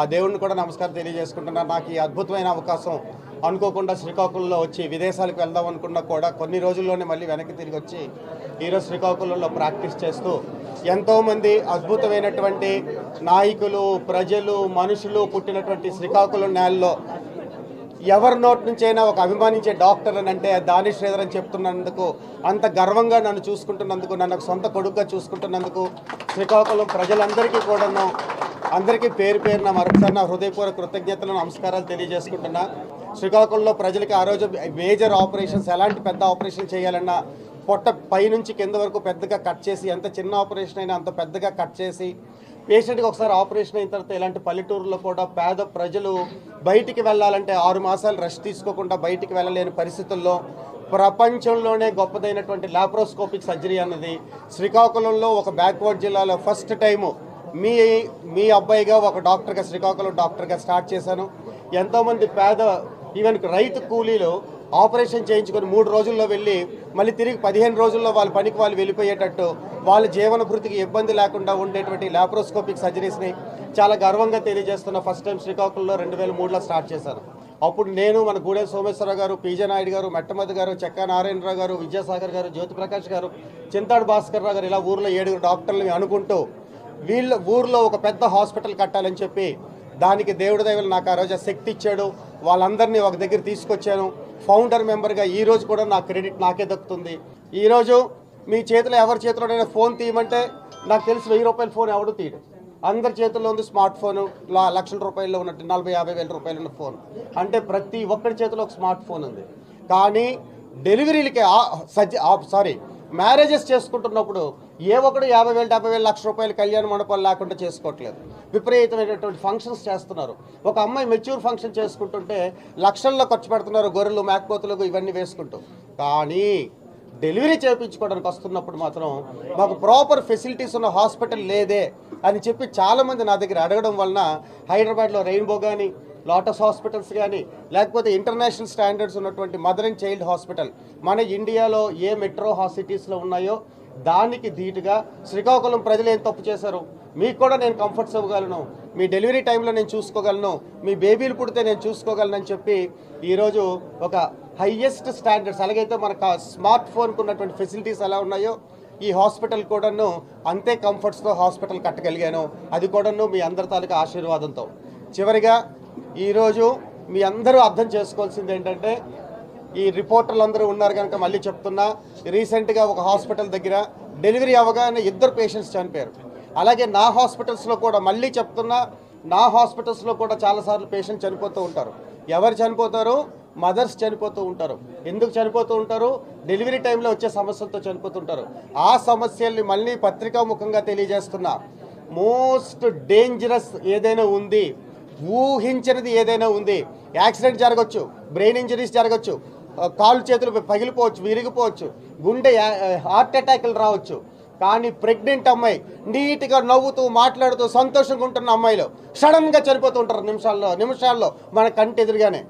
ఆ దేవుడిని కూడా నమస్కారం తెలియజేసుకుంటున్నాను. నాకు ఈ అద్భుతమైన అవకాశం అనుకోకుండా శ్రీకాకుళంలో వచ్చి విదేశాలకు వెళ్దాం అనుకున్నా కూడా కొన్ని రోజుల్లోనే మళ్ళీ వెనక్కి తిరిగి వచ్చి ఈరోజు శ్రీకాకుళంలో ప్రాక్టీస్ చేస్తూ ఎంతోమంది అద్భుతమైనటువంటి నాయకులు ప్రజలు మనుషులు పుట్టినటువంటి శ్రీకాకుళం నేలలో ఎవరి నోటి నుంచైనా ఒక అభిమానించే డాక్టర్ అని అంటే దాని శ్రీధర్ అని చెప్తున్నందుకు అంత గర్వంగా నన్ను చూసుకుంటున్నందుకు నన్ను సొంత కొడుకుగా చూసుకుంటున్నందుకు శ్రీకాకుళం ప్రజలందరికీ కూడాను అందరికీ పేరు పేరున మరొకసారి నా హృదయపూర్వక కృతజ్ఞతలు నమస్కారాలు తెలియజేసుకుంటున్నా. శ్రీకాకుళంలో ప్రజలకి ఆ రోజు మేజర్ ఆపరేషన్స్ ఎలాంటి పెద్ద ఆపరేషన్ చేయాలన్నా పొట్ట పైనుంచి కింద వరకు పెద్దగా కట్ చేసి ఎంత చిన్న ఆపరేషన్ అయినా అంత పెద్దగా కట్ చేసి పేషెంట్కి ఒకసారి ఆపరేషన్ అయిన తర్వాత ఇలాంటి పల్లెటూరులో కూడా పేద ప్రజలు బయటికి వెళ్ళాలంటే ఆరు మాసాలు రెస్ట్ తీసుకోకుండా బయటికి వెళ్ళలేని పరిస్థితుల్లో ప్రపంచంలోనే గొప్పదైనటువంటి లాప్రోస్కోపిక్ సర్జరీ అన్నది శ్రీకాకుళంలో ఒక బ్యాక్వర్డ్ జిల్లాలో ఫస్ట్ టైము మీ మీ అబ్బాయిగా ఒక డాక్టర్గా శ్రీకాకుళం డాక్టర్గా స్టార్ట్ చేశాను. ఎంతోమంది పేద ఈవెన్ రైతు కూలీలు ఆపరేషన్ చేయించుకొని మూడు రోజుల్లో వెళ్ళి మళ్ళీ తిరిగి పదిహేను రోజుల్లో వాళ్ళ పనికి వాళ్ళు వెళ్ళిపోయేటట్టు వాళ్ళ జీవన భృతికి ఇబ్బంది లేకుండా ఉండేటువంటి లాప్రోస్కోపిక్ సర్జరీస్ని చాలా గర్వంగా తెలియజేస్తున్న ఫస్ట్ టైం శ్రీకాకుళంలో రెండు వేల మూడులో స్టార్ట్ చేశాను అప్పుడు నేను మన గూడే సోమేశ్వరరావు గారు పీజే నాయుడు గారు మెట్టమతి గారు చెక్క నారాయణరావు గారు విద్యాసాగర్ గారు జ్యోతి ప్రకాష్ గారు చింతాడు భాస్కర్ రావు గారు ఇలా ఊర్లో ఏడుగురు డాక్టర్లు అనుకుంటూ వీళ్ళ ఊర్లో ఒక పెద్ద హాస్పిటల్ కట్టాలని చెప్పి దానికి దేవుడి దైవలు నాకు ఆ రోజు శక్తి ఇచ్చాడు. వాళ్ళందరినీ ఒక దగ్గర తీసుకొచ్చాను. ఫౌండర్ మెంబర్గా ఈరోజు కూడా నా క్రెడిట్ నాకే దక్కుతుంది. ఈరోజు మీ చేతిలో ఎవరి చేతిలోనైనా ఫోన్ తీయమంటే నాకు తెలిసి వెయ్యి రూపాయల ఫోన్ ఎవడు తీయడు. అందరి చేతుల్లో ఉంది స్మార్ట్ ఫోన్ లా- లక్షల రూపాయల్లో ఉన్నట్టు నలభై యాభై వేల రూపాయలు ఉన్న ఫోన్. అంటే ప్రతి ఒక్కరి చేతిలో ఒక స్మార్ట్ ఫోన్ ఉంది. కానీ డెలివరీలకి సారీ మ్యారేజెస్ చేసుకుంటున్నప్పుడు ఏ ఒక్కడు యాభై వేలు డెబ్బై వేలు లక్ష రూపాయలు కళ్యాణ మండపాలు లేకుండా చేసుకోవట్లేదు. విపరీతమైనటువంటి ఫంక్షన్స్ చేస్తున్నారు. ఒక అమ్మాయి మెచ్యూర్ ఫంక్షన్ చేసుకుంటుంటే లక్షల్లో ఖర్చు పెడుతున్నారు గొర్రెలు మేకపోతులు ఇవన్నీ వేసుకుంటూ. కానీ డెలివరీ చేయించుకోవడానికి వస్తున్నప్పుడు మాత్రం మాకు ప్రాపర్ ఫెసిలిటీస్ ఉన్న హాస్పిటల్ లేదే అని చెప్పి చాలామంది నా దగ్గర అడగడం వలన హైదరాబాద్లో రెయిన్బో కానీ లోటస్ హాస్పిటల్స్ కానీ లేకపోతే ఇంటర్నేషనల్ స్టాండర్డ్స్ ఉన్నటువంటి మదర్ అండ్ చైల్డ్ హాస్పిటల్ మన ఇండియాలో ఏ మెట్రో సిటీస్లో ఉన్నాయో దానికి ధీటుగా శ్రీకాకుళం ప్రజలు ఏం తప్పు చేశారు? మీకు కూడా నేను కంఫర్ట్స్ ఇవ్వగలను. మీ డెలివరీ టైంలో నేను చూసుకోగలను. మీ బేబీలు పుడితే నేను చూసుకోగలను అని చెప్పి ఈరోజు ఒక హయ్యెస్ట్ స్టాండర్డ్స్ అలాగైతే మనకు స్మార్ట్ ఫోన్కు ఉన్నటువంటి ఫెసిలిటీస్ ఎలా ఉన్నాయో ఈ హాస్పిటల్ కూడాను అంతే కంఫర్ట్స్తో హాస్పిటల్ కట్టగలిగాను. అది కూడాను మీ అందరి తాలూకా ఆశీర్వాదంతో. చివరిగా ఈరోజు మీ అందరూ అర్థం చేసుకోవాల్సింది ఏంటంటే ఈ రిపోర్టర్లు అందరూ ఉన్నారు కనుక మళ్ళీ చెప్తున్నా రీసెంట్గా ఒక హాస్పిటల్ దగ్గర డెలివరీ అవ్వగానే ఇద్దరు పేషెంట్స్ చనిపోయారు. అలాగే నా హాస్పిటల్స్లో కూడా మళ్ళీ చెప్తున్నా నా హాస్పిటల్స్లో కూడా చాలాసార్లు పేషెంట్ చనిపోతూ ఉంటారు. ఎవరు చనిపోతారు? మదర్స్ చనిపోతూ ఉంటారు. ఎందుకు చనిపోతూ ఉంటారు? డెలివరీ టైంలో వచ్చే సమస్యలతో చనిపోతుంటారు ఆ సమస్యల్ని మళ్ళీ పత్రికాముఖంగా తెలియజేస్తున్నా. మోస్ట్ డేంజరస్ ఏదైనా ఉంది ఊహించినది ఏదైనా ఉంది. యాక్సిడెంట్ జరగచ్చు బ్రెయిన్ ఇంజరీస్ జరగచ్చు కాళ్ళు చేతులు పగిలిపోవచ్చు విరిగిపోవచ్చు గుండె హార్ట్ అటాక్లు రావచ్చు. కానీ ప్రెగ్నెంట్ అమ్మాయి నీట్గా నవ్వుతూ మాట్లాడుతూ సంతోషంగా ఉంటున్న అమ్మాయిలు సడన్గా చనిపోతూ ఉంటారు నిమిషాల్లో నిమిషాల్లో మన కంటి ఎదురుగానే.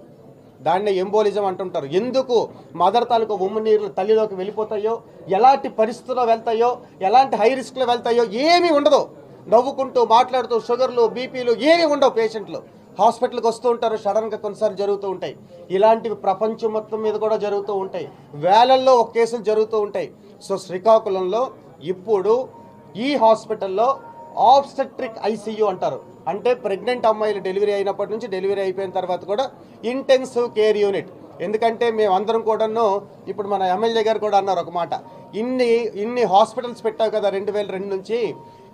దాన్నే ఎంబోలిజం అంటుంటారు. ఎందుకు మదర్ తాలూకు ఉమ్ము నీళ్ళు తల్లిలోకి వెళ్ళిపోతాయో ఎలాంటి పరిస్థితుల్లో వెళ్తాయో ఎలాంటి హై రిస్క్లో వెళ్తాయో ఏమీ ఉండదు. నవ్వుకుంటూ మాట్లాడుతూ షుగర్లు బీపీలు ఏవి ఉండవు పేషెంట్లు. హాస్పిటల్కి వస్తూ ఉంటారు సడన్గా కొన్నిసార్లు జరుగుతూ ఉంటాయి. ఇలాంటివి ప్రపంచం మొత్తం మీద కూడా జరుగుతూ ఉంటాయి. వేలల్లో ఒక కేసులు జరుగుతూ ఉంటాయి. సో శ్రీకాకుళంలో ఇప్పుడు ఈ హాస్పిటల్లో ఆబ్స్టెట్రిక్ ఐసీయూ అంటారు. అంటే ప్రెగ్నెంట్ అమ్మాయిలు డెలివరీ అయినప్పటి నుంచి డెలివరీ అయిపోయిన తర్వాత కూడా ఇంటెన్సివ్ కేర్ యూనిట్. ఎందుకంటే మేము అందరం కూడాను ఇప్పుడు మన ఎమ్మెల్యే గారు కూడా అన్నారు ఒక మాట. ఇన్ని ఇన్ని హాస్పిటల్స్ పెట్టావు కదా రెండు వేల రెండు నుంచి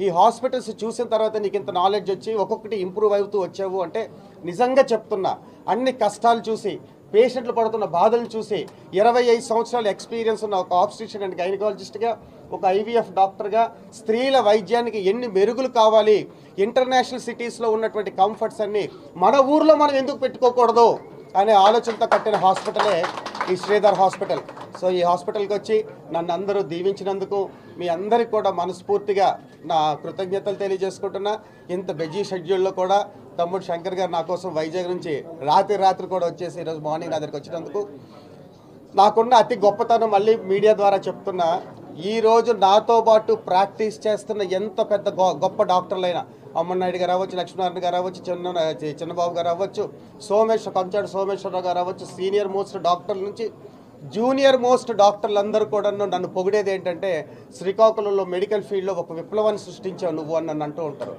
ఈ హాస్పిటల్స్ చూసిన తర్వాత నీకు ఇంత నాలెడ్జ్ వచ్చి ఒక్కొక్కటి ఇంప్రూవ్ అవుతూ వచ్చావు అంటే నిజంగా చెప్తున్నా అన్ని కష్టాలు చూసి పేషెంట్లు పడుతున్న బాధలు చూసి ఇరవై ఐదు సంవత్సరాల ఎక్స్పీరియన్స్ ఉన్న ఒక ఆబ్స్టిషన్ అండ్ గైనకాలజిస్ట్గా ఒక ఐవీఎఫ్ డాక్టర్గా స్త్రీల వైద్యానికి ఎన్ని మెరుగులు కావాలి ఇంటర్నేషనల్ సిటీస్లో ఉన్నటువంటి కంఫర్ట్స్ అన్నీ మన ఊర్లో మనం ఎందుకు పెట్టుకోకూడదు అనే ఆలోచనతో కట్టిన హాస్పిటలే ఈ శ్రీధర్ హాస్పిటల్ సో ఈ హాస్పిటల్కి వచ్చి నన్ను అందరూ దీవించినందుకు మీ అందరికి కూడా మనస్ఫూర్తిగా నా కృతజ్ఞతలు తెలియజేసుకుంటున్నా. ఇంత బిజీ షెడ్యూల్లో కూడా తమ్ముడు శంకర్ గారు నా కోసం వైజాగ్ నుంచి రాత్రి రాత్రి కూడా వచ్చేసి ఈరోజు మార్నింగ్ నా దగ్గరికి వచ్చినందుకు. నాకున్న అతి గొప్పతనం మళ్ళీ మీడియా ద్వారా చెప్తున్నా ఈ రోజు నాతో పాటు ప్రాక్టీస్ చేస్తున్న ఎంత పెద్ద గొ- గొప్ప డాక్టర్లైనా అమ్మనాయుడు గారు అవ్వచ్చు లక్ష్మీనారాయణ గారు అవ్వచ్చు చిన్న చిన్నబాబు గారు అవ్వచ్చు సోమేశ్వర కంచాడు సోమేశ్వరరావు గారు అవ్వచ్చు సీనియర్ మోస్ట్ డాక్టర్ల నుంచి జూనియర్ మోస్ట్ డాక్టర్లు అందరూ కూడా నన్ను పొగిడేది ఏంటంటే శ్రీకాకుళంలో మెడికల్ ఫీల్డ్లో ఒక విప్లవాన్ని సృష్టించావు నువ్వు అని నన్ను అంటూ ఉంటారు.